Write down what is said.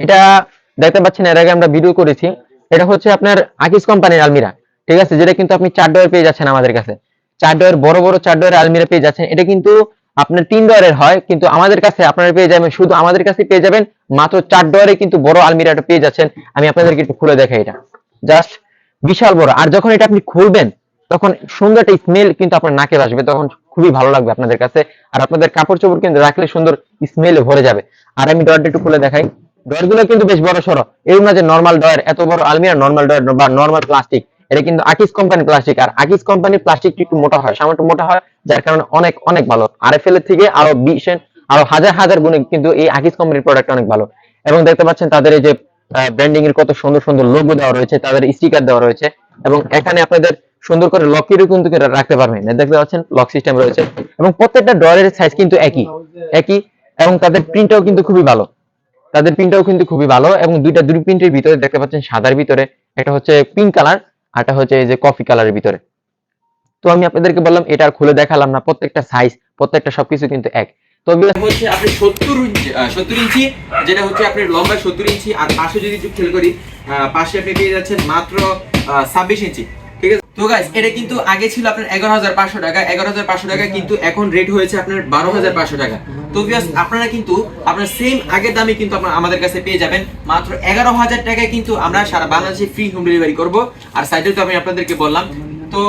এটা দেখতে পাচ্ছেন, এর আগে আমরা ভিডিও করেছি। এটা হচ্ছে আপনার আকিস কোম্পানির আলমিরা ঠিক আছে? যেটা কিন্তু আপনি চার ডয়ের পেয়ে যাচ্ছেন আমাদের কাছে। চার ডয়ের বড় বড় চার ডয়ের আলমিরা পেয়ে যাচ্ছেন। এটা কিন্তু আপনার তিন ডয়ের হয়, কিন্তু আমাদের কাছে আপনারা পেয়ে যাবেন, শুধু আমাদের কাছে পেয়ে যাবেন, মাত্র চার ডয়ের কিন্তু বড় আলমিরাটা পেয়ে যাচ্ছেন। আমি আপনাদেরকে একটু খুলে দেখাই এটা। জাস্ট বিশাল বড়। আর যখন এটা আপনি খুলবেন, তখন সুন্দর একটা স্মেল কিন্তু আপনার নাকে আসবে। তখন খুবই ভালো লাগবে আপনাদের কাছে। আর আপনাদের কাপড় চোপড় কিন্তু রাখলে সুন্দর স্মেলে ভরে যাবে। আর আমি ডয়ারটা একটু খুলে দেখাই। ডয়ারগুলো কিন্তু বেশ বড় সড়ো। এই না যে নর্মাল ডয়ার এত বড় আলমিরা নর্মাল ডয়ার বা নর্মাল প্লাস্টিক এটা কিন্তু আকিস কোম্পানি প্লাস্টিক আর আকিস কোম্পানির প্লাস্টিক একটু মোটা হয়, সামান্য মোটা হয়, যার কারণে অনেক অনেক ভালো। আর এফ এর থেকে আরও বিশ, আরও হাজার হাজার গুণে কিন্তু এই আকিস কোম্পানির প্রোডাক্ট অনেক ভালো। এবং দেখতে পাচ্ছেন তাদের এই যে ব্র্যান্ডিং এর কত সুন্দর সুন্দর লোগো দেওয়া রয়েছে, তাদের স্টিকার দেওয়া রয়েছে। এবং এখানে আপনাদের সুন্দর করে লকেরও কিন্তু রাখতে পারবেন দেখতে পাচ্ছেন লক সিস্টেম রয়েছে। এবং প্রত্যেকটা ড্রয়ারের সাইজ কিন্তু একই একই। এবং তাদের প্রিন্টটাও কিন্তু খুবই ভালো। তাদের প্রিন্টটাও কিন্তু খুবই ভালো এবং দুইটা দুই প্রিন্টের ভিতরে দেখতে পাচ্ছেন সাদার ভিতরে, একটা হচ্ছে পিঙ্ক কালার আরটা হচ্ছে এই যে কফি কালারের ভিতরে। তো আমি আপনাদেরকে বললাম, এটা আর খুলে দেখালাম না, প্রত্যেকটা সাইজ প্রত্যেকটা সবকিছু কিন্তু এক। আপনি সত্তর ইঞ্চি যেটা হচ্ছে আপনার লম্বা সত্তর ইঞ্চি, আর পাশে যদি খেয়াল করি পাশে আপনি পেয়ে যাচ্ছেন মাত্র ছাব্বিশ ইঞ্চি। তো গাইস এটা কিন্তু আগে ছিল আপনার এগারো হাজার পাঁচশো টাকা। এগারো হাজার পাঁচশো টাকা কিন্তু এখন রেট হয়েছে আপনার বারো হাজার পাঁচশো টাকা। তো বিয়াস আপনারা কিন্তু আপনার সেম আগের দামে কিন্তু আপনারা আমাদের কাছে পেয়ে যাবেন। মাত্র এগারো হাজার টাকায় কিন্তু আমরা সারা বাংলাদেশে ফ্রি হোম ডেলিভারি করব। আর সাইডে তো আমি আপনাদেরকে বললাম। তো